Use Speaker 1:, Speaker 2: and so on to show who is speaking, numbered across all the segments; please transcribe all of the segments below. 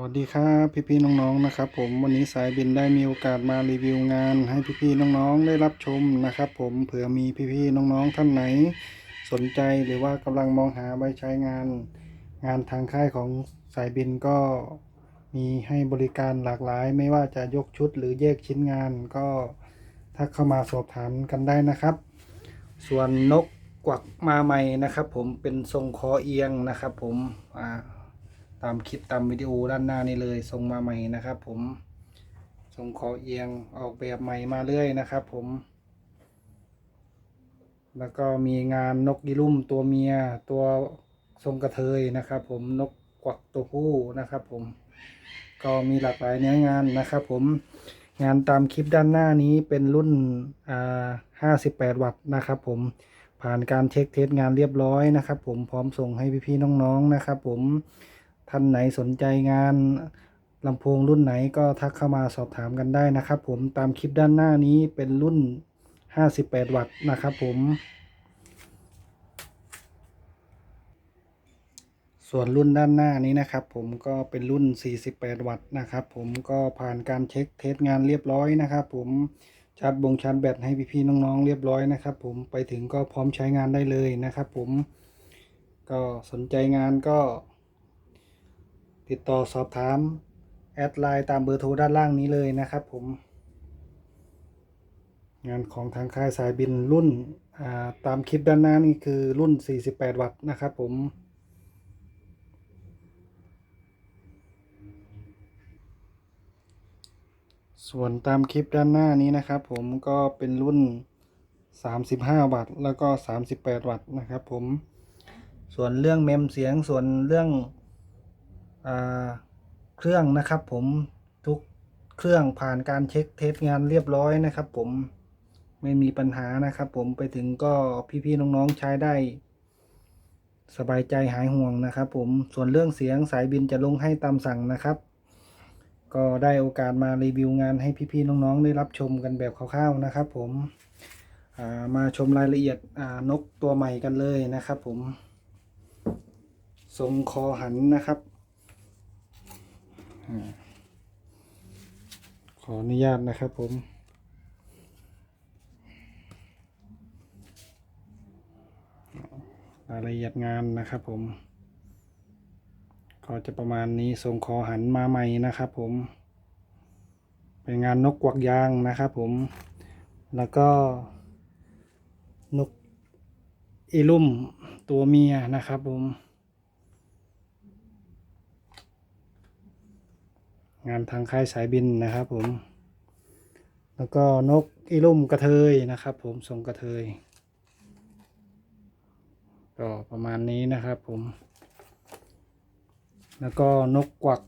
Speaker 1: วัสดีครับพี่ๆน้องๆนะครับ ผมวันนี้สายบินได้มีโอกาสมารีวิวงาน ให้พี่ๆน้องๆได้รับชมนะครับ ผมเผื่อมีพี่ๆน้องๆท่านไหน สนใจหรือว่ากำลังมองหาไว้ใช้งาน งานทางค่ายของสายบินก็มีให้บริการหลากหลาย ไม่ว่าจะยกชุดหรือแยกชิ้นงานก็ทักเข้ามาสอบถามกันได้นะครับ ส่วนนกกวักมาใหม่นะครับ ผมเป็นทรงคอเอียงนะครับ ผมอ่า ตามคลิปตามวิดีโอด้านหน้านี้เลยส่งมาใหม่นะครับ ผมส่งคอเอียงออกแบบใหม่มาเรื่อยนะครับ ผม แล้วก็มีงานนกยีรุ่มตัวเมียตัวทรงกระเทยนะครับ ผมนกกวักตัวผู้นะครับ ผม ก็มีหลากหลายเนื้องานนะครับ ผมงานตามคลิปด้านหน้านี้เป็นรุ่นอ่า58 วัตต์นะครับ ผมผ่านการเช็คเทสงานเรียบร้อยนะครับ ผมพร้อมส่งให้พี่ๆน้องๆนะครับ ผม ท่านไหนสนใจงานลำโพงรุ่นไหนก็ทักเข้ามาสอบถามกันได้นะครับ ผมตามคลิปด้านหน้านี้เป็นรุ่น 58 วัตต์นะครับผม ส่วนรุ่นด้านหน้านี้นะครับ ผมก็เป็นรุ่น 48 วัตต์นะครับ ผมก็ผ่านการเช็คเทสงานเรียบร้อยนะครับ ผมชาร์จบงชาร์จแบตให้พี่ๆน้องๆเรียบร้อยนะครับ ผมไปถึงก็พร้อมใช้งานได้เลยนะครับ ผมก็สนใจงานก็ ติดต่อสอบถาม แอดไลน์ตามเบอร์โทรด้านล่างนี้เลยนะครับผม งานของทางค่ายสายบินรุ่นาตามคลิปด้านหน้านี่คือรุ่น 48 วัตต์นะครับผมส่วนตามคลิปด้านหน้านี้นะครับ ผมก็เป็นรุ่น 35 วัตต์แล้วก็ 38 วัตต์นะครับ ผม ส่วนเรื่องเมมเสียงส่วนเรื่อง เครื่องนะครับผมทุกเครื่องผ่านการเช็คเทสงานเรียบร้อยนะครับ ผมไม่มีปัญหานะครับ ผมไปถึงก็พี่ๆน้องๆใช้ได้ สบายใจหายห่วงนะครับ ผมส่วนเรื่องเสียงสายบินจะลงให้ตามสั่งนะครับ ก็ได้โอกาสมารีวิวงานให้พี่ๆน้องๆได้รับชมกันแบบคร่าวๆนะครับ ผมามาชมรายละเอียดนกตัวใหม่กันเลยนะครับ ผมทรงคอหันนะครับ ขออนุญาตนะครับผม รายละเอียดงานนะครับผม ก็จะประมาณนี้ทรงคอหันมาใหม่นะครับผม เป็นงานนกกวักยางนะครับผม แล้วก็นกอีลุ่มตัวเมียนะครับผม งานทางค่ายสายบินนะครับผม แล้วก็นกอีลุ่มกระเทยนะครับผมทรงกระเทย ก็ประมาณนี้นะครับผม แล้วก็นกกวัก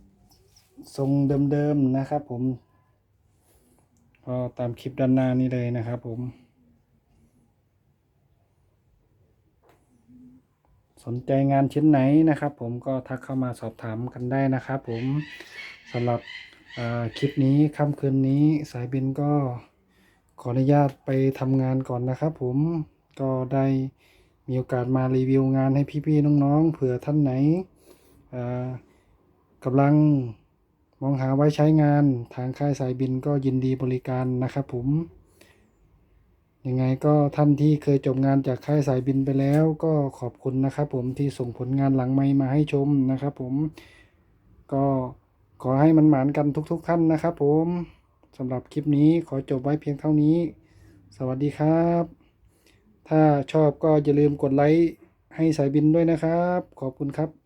Speaker 1: ทรงเดิมๆนะครับผม ก็ตามคลิปด้านหน้านี้เลยนะครับผม สนใจงานชิ้นไหนนะครับ ผมก็ทักเข้ามาสอบถามกันได้นะครับ ผมสำหรับคลิปนี้ค่ำคืนนี้สายบินก็ขออนุญาตไปทำงานก่อนนะครับ ผมก็ได้มีโอกาสมารีวิวงานให้พี่ๆน้องๆเผื่อท่านไหนกำลังมองหาไว้ใช้งานทางค่ายสายบินก็ยินดีบริการนะครับผม ยังไงก็ท่านที่เคยจบงานจากค่ายสายบินไปแล้วก็ขอบคุณนะครับผมที่ส่งผลงานหลังไมค์มาให้ชมนะครับผมก็ขอให้มันหมานกันทุกๆทท่านนะครับผมสำหรับคลิปนี้ขอจบไว้เพียงเท่านี้ สวัสดีครับ ถ้าชอบก็อย่าลืมกดไลค์ให้สายบินด้วยนะครับ ขอบคุณครับ